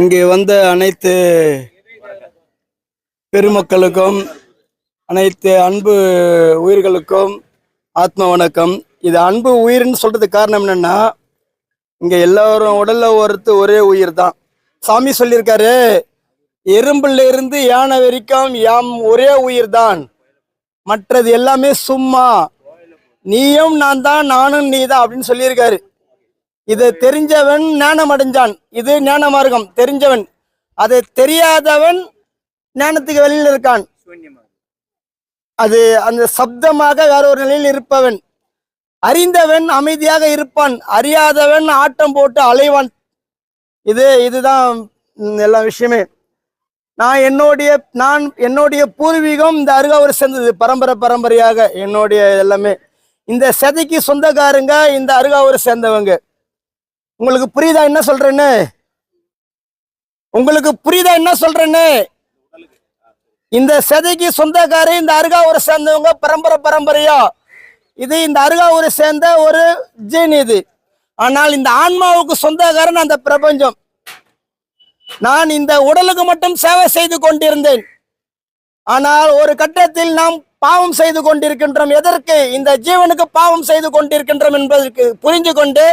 இங்கே வந்த அனைத்து பெருமக்களுக்கும் அனைத்து அன்பு உயிர்களுக்கும் ஆத்ம வணக்கம். இது அன்பு உயிர்னு சொல்றதுக்கு காரணம் என்னன்னா இங்க எல்லாரும் உடல்ல ஒருத்து ஒரே உயிர் தான். சாமி சொல்லியிருக்காரு எறும்புல இருந்து யானை வரைக்கும் யாம் ஒரே உயிர் தான். மற்றது எல்லாமே சும்மா. நீயும் நான் தான் நானும் நீ தான் அப்படின்னு சொல்லியிருக்காரு. இது தெரிஞ்சவன் ஞானம் அடைஞ்சான் இது ஞான மார்க்கம் தெரிஞ்சவன். அது தெரியாதவன் ஞானத்துக்கு வெளியில் இருக்கான். அது அந்த சப்தமாக வேற ஒரு நிலையில் இருப்பவன். அறிந்தவன் அமைதியாக இருப்பான். அறியாதவன் ஆட்டம் போட்டு அலைவான். இது இதுதான் எல்லா விஷயமே. நான் என்னுடைய நான் என்னுடைய பூர்வீகம் இந்த அருகாவூர் சேர்ந்தது. பரம்பரை பரம்பரையாக என்னுடைய எல்லாமே. இந்த சதைக்கு சொந்தக்காரங்க இந்த அருகாவூர் சேர்ந்தவங்க. உங்களுக்கு புரியுதா என்ன சொல்றேன்னு? உங்களுக்கு புரியுதா என்ன சொல்றேன்னு? இந்த சதைக்கு சொந்தக்காரி இந்த அருகாவூரை சேர்ந்தவங்க பரம்பரை பரம்பரையா? இது இந்த அருகாவூரை சேர்ந்த ஒரு ஜீன் இது. ஆனால் இந்த ஆன்மாவுக்கு சொந்தக்காரன் அந்த பிரபஞ்சம். நான் இந்த உடலுக்கு மட்டும் சேவை செய்து கொண்டிருந்தேன். ஆனால் ஒரு கட்டத்தில் நாம் பாவம் செய்து கொண்டிருக்கின்றோம். எதற்கு? இந்த ஜீவனுக்கு பாவம் செய்து கொண்டிருக்கின்றோம் என்பதற்கு புரிஞ்சு கொண்டு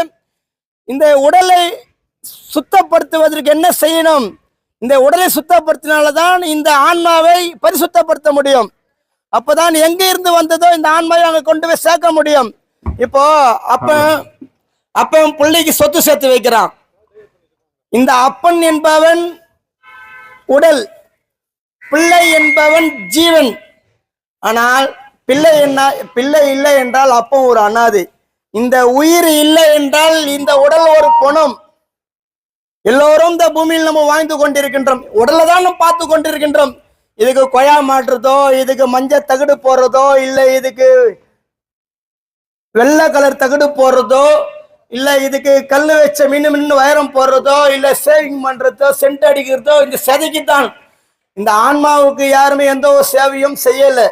இந்த உடலை சுத்தப்படுத்துவதற்கு என்ன செய்யணும்? இந்த உடலை சுத்தப்படுத்தினால்தான் இந்த ஆன்மாவை பரிசுத்தப்படுத்த முடியும். அப்போதான் எங்க இருந்து வந்ததோ இந்த ஆன்மாவை அங்கே கொண்டு போய் சேர்க்க முடியும். இப்போ அப்ப அப்பன் பிள்ளைக்கு சொத்து சேர்த்து வைக்கிறான். இந்த அப்பன் என்பவன் உடல் பிள்ளை என்பவன் ஜீவன். ஆனால் பிள்ளை என்ன பிள்ளை இல்லை என்றால் அப்பன் ஒரு அனாதை. இந்த உயிர் இல்லை என்றால் இந்த உடல் ஒரு பணம். எல்லோரும் இந்த பூமியில் நம்ம வாழ்ந்து கொண்டிருக்கின்றோம். உடலை தான் நம்ம பார்த்து கொண்டிருக்கின்றோம். இதுக்கு கொயா மாட்டுறதோ இதுக்கு மஞ்சள் தகடு போடுறதோ இல்லை இதுக்கு வெள்ளை கலர் தகடு போடுறதோ இல்லை இதுக்கு கல் வச்ச மின்னு மின்னு வைரம் போடுறதோ இல்லை சேவிங் பண்ணுறதோ சென்ட் அடிக்கிறதோ இந்த செதைக்கு இந்த ஆன்மாவுக்கு யாருமே எந்த ஒரு சேவையும் செய்யலை.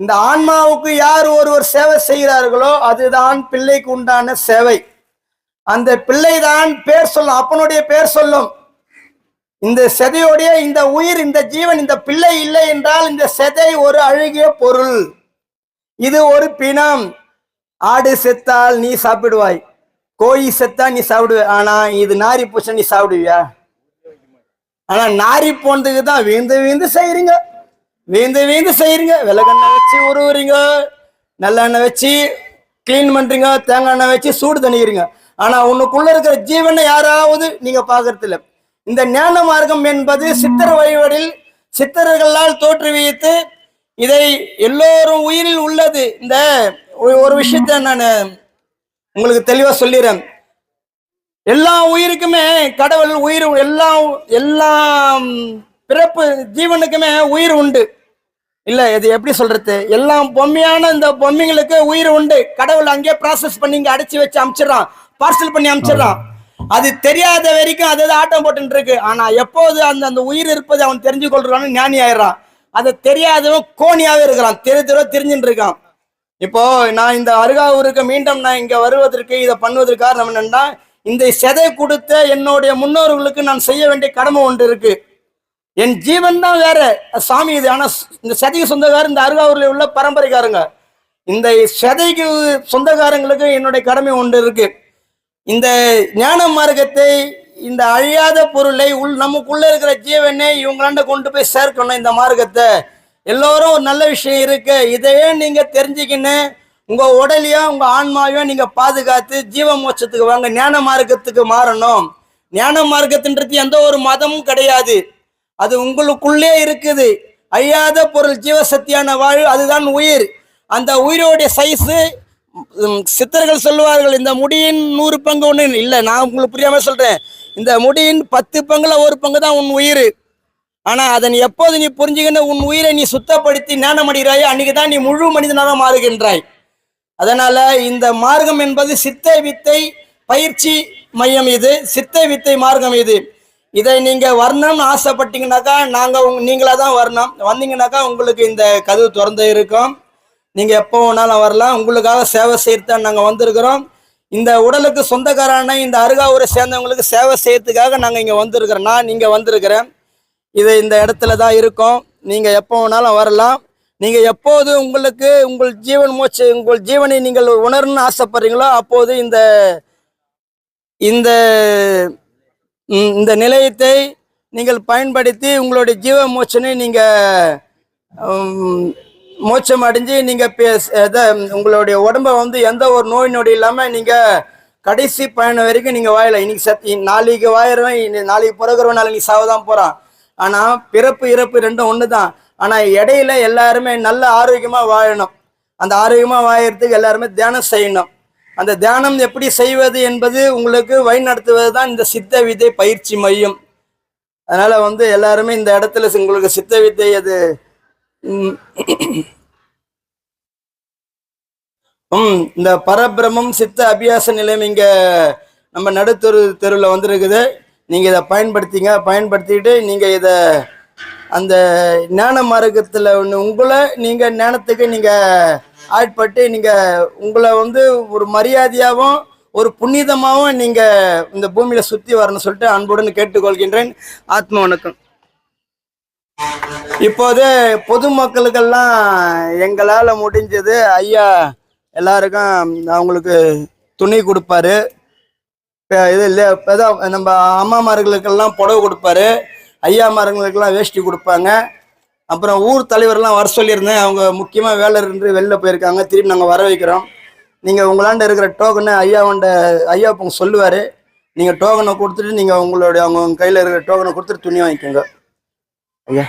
இந்த ஆன்மாவுக்கு யார் ஒருவர் சேவை செய்கிறார்களோ அதுதான் பிள்ளைக்கு உண்டான சேவை. அந்த பிள்ளைதான் பேர் சொல்லும் அப்பனுடைய பேர் சொல்லும். இந்த செதையுடைய இந்த உயிர் இந்த ஜீவன் இந்த பிள்ளை இல்லை என்றால் இந்த செதை ஒரு அழுகிய பொருள். இது ஒரு பிணம். ஆடு செத்தால் நீ சாப்பிடுவாய். கோழி செத்தா நீ சாப்பிடுவ. ஆனா இது நாரி பூச நீ சாப்பிடுவியா? ஆனா நாரி போனதுக்கு தான் வீந்து வீந்து செய்யறீங்க வீந்து வீந்து செய்யறீங்க. விலகெண்ணெய் வச்சு உருவுறீங்க நல்லெண்ணெய் வச்சு க்ளீன் பண்றீங்க. தேங்காய் எண்ணெய் வச்சு சூடு தணிக்கிறீங்க ஆனா உனக்குள்ள இருக்கிற ஜீவனை யாராவது நீங்க பாக்குறதில்ல இந்த ஞான மார்க்கம் என்பது சித்தர் வழிபாடில் சித்தர்களால் தோற்றுவித்து இதை எல்லோரும் உயிரில் உள்ளது. இந்த ஒரு விஷயத்த நான் உங்களுக்கு தெளிவா சொல்லிடுறேன் எல்லா உயிருக்குமே கடவுள் உயிர் எல்லா எல்லா பிறப்பு ஜீவனுக்குமே உயிர் உண்டு. இல்ல இது எப்படி சொல்றது? எல்லாம் பொம்மையான இந்த பொம்மைங்களுக்கு உயிர் உண்டு. கடவுள் அங்கேயே ப்ராசஸ் பண்ணி இங்க அடைச்சி வச்சு அமிச்சிடறான். பார்சல் பண்ணி அமிச்சிடறான். அது தெரியாத வரைக்கும் அது ஆட்டம் போட்டுட்டு இருக்கு. ஆனா எப்போது அந்த அந்த உயிர் இருப்பது அவன் தெரிஞ்சு கொள்றான்னு ஞானி ஆயிடுறான். அதை தெரியாதவன் கோணியாவே இருக்கிறான். தெரு தெருவா தெரிஞ்சுட்டு இருக்கான். இப்போ நான் இந்த அருகாவூருக்கு மீண்டும் நான் இங்க வருவதற்கு இதை பண்ணுவதற்கு காரணம் என்னன்னா இந்த செதை கொடுத்த என்னுடைய முன்னோர்களுக்கு நான் செய்ய வேண்டிய கடமை ஒன்று இருக்கு. என் ஜீவன் தான் வேற. சாமி இது ஆனா இந்த சதைக்கு சொந்தக்காரர் இந்த அருகாவூர்ல உள்ள பரம்பரைக்காரங்க. இந்த சதைக்கு சொந்தக்காரங்களுக்கு என்னுடைய கடமை ஒன்று இருக்கு. இந்த ஞான மார்க்கத்தை இந்த அழியாத பொருளை உள் நமக்குள்ள இருக்கிற ஜீவனை இவங்களாண்ட கொண்டு போய் சேர்க்கணும் இந்த மார்க்கத்தை. எல்லோரும் ஒரு நல்ல விஷயம் இருக்கு. இதையே நீங்க தெரிஞ்சுக்கின்னு உங்க உடலையும் உங்க ஆன்மாவையும் நீங்க பாதுகாத்து ஜீவ மோட்சத்துக்கு வாங்க ஞான மார்க்கத்துக்கு மாறணும். ஞான மார்க்கத்தின்றது எந்த ஒரு மதமும் கிடையாது. அது உங்களுக்குள்ளே இருக்குது. அழியாத பொருள் ஜீவசக்தியான வாழ் அதுதான் உயிர். அந்த உயிரோடைய சைஸு சித்தர்கள் சொல்லுவார்கள் இந்த முடியின் நூறு பங்கு ஒன்று இல்லை நான் உங்களுக்கு புரியாமல் சொல்கிறேன் இந்த முடியின் பத்து பங்குல ஒரு பங்கு தான் உன் உயிர். ஆனால் அதை நீ எப்போது நீ புரிஞ்சுக்கின்ற உன் உயிரை நீ சுத்தப்படுத்தி ஞானமடைகிறாயோ அன்றைக்கி தான் நீ முழு மனிதனாக மாறுகின்றாய். அதனால் இந்த மார்க்கம் என்பது சித்த வித்தை பயிற்சி மையம் இது. சித்த வித்தை மார்க்கம் இது. இதை நீங்க வரணும்னு ஆசைப்பட்டீங்கன்னாக்கா நாங்க உங்க நீங்களா தான் வரணும். வந்தீங்கன்னாக்கா உங்களுக்கு இந்த கதவு திறந்து இருக்கும். நீங்க எப்போ வேணாலும் வரலாம். உங்களுக்காக சேவை செய்யறத நாங்க வந்திருக்கிறோம். இந்த உடலுக்கு சொந்தக்காரான இந்த அருகாவூரை சேர்ந்தவங்களுக்கு சேவை செய்யறதுக்காக நாங்கள் இங்கே வந்திருக்கிறோம். நான் நீங்கள் வந்திருக்கிறேன். இது இந்த இடத்துல தான் இருக்கும். நீங்கள் எப்போ வேணாலும் வரலாம். நீங்கள் எப்போது உங்களுக்கு உங்கள் ஜீவன் மூச்சு உங்கள் ஜீவனை நீங்கள் உணரணும்னு ஆசைப்படுறீங்களோ அப்போது இந்த இந்த இந்த நிலையத்தை நீங்கள் பயன்படுத்தி உங்களுடைய ஜீவ மோட்சனை நீங்கள் மோட்சம் அடைஞ்சு நீங்கள் உங்களுடைய உடம்ப வந்து எந்த ஒரு நோய் நொடி இல்லாமல் நீங்கள் கடைசி பயணம் வரைக்கும் நீங்கள் வாயில இன்னைக்கு சத்தி நாளைக்கு வாயிடுவேன் நாளைக்கு பிறகுறவன் நாளைக்கு சாவதான் போகிறான் ஆனால் பிறப்பு இறப்பு ரெண்டும் ஒன்று தான் ஆனால் இடையில எல்லாருமே நல்ல ஆரோக்கியமாக வாழணும். அந்த ஆரோக்கியமாக வாழறதுக்கு எல்லாருமே தியானம் செய்யணும். அந்த தியானம் எப்படி செய்வது என்பது உங்களுக்கு வழிநடத்துவது தான் இந்த சித்த வித்தை பயிற்சி மையம். அதனால் வந்து எல்லாருமே இந்த இடத்துல உங்களுக்கு சித்த வித்தை அது ம், இந்த பரபிரமம் சித்த அபியாச நிலையம் இங்கே நம்ம நடுத்தெரு தெருவில் வந்திருக்குது. நீங்கள் இதை பயன்படுத்திங்க பயன்படுத்திட்டு நீங்கள் இதை அந்த ஞான மார்க்கத்தில் ஒன்று உங்களை நீங்கள் ஞானத்துக்கு நீங்கள் ஆட்பட்டு நீங்கள் உங்களை வந்து ஒரு மரியாதையாகவும் ஒரு புனிதமாகவும் நீங்கள் இந்த பூமியில் சுற்றி வரணும்னு சொல்லிட்டு அன்புடன் கேட்டுக்கொள்கின்றேன். ஆத்ம வணக்கம். இப்போது பொதுமக்களுக்கெல்லாம் எங்களால் முடிஞ்சது ஐயா எல்லாருக்கும் அவங்களுக்கு துணி கொடுப்பாரு. இது இல்லை இப்போதான் நம்ம அம்மாமார்களுக்கெல்லாம் புடவை கொடுப்பாரு. ஐயாமார்களுக்கெல்லாம் வேஷ்டி கொடுப்பாங்க. அப்புறம் ஊர் தலைவர்லாம் வர சொல்லியிருந்தேன். அவங்க முக்கியமாக வேலை இருந்து வெளில போயிருக்காங்க. திரும்பி நாங்கள் வர வைக்கிறோம். நீங்கள் உங்களாண்ட இருக்கிற டோக்கனை ஐயாவண்ட ஐயா இப்போ சொல்லுவார். நீங்கள் டோக்கனை கொடுத்துட்டு நீங்கள் உங்களுடைய அவங்க கையில் இருக்கிற டோக்கனை கொடுத்துட்டு துணி வாங்கிக்கோங்க. ஐயா.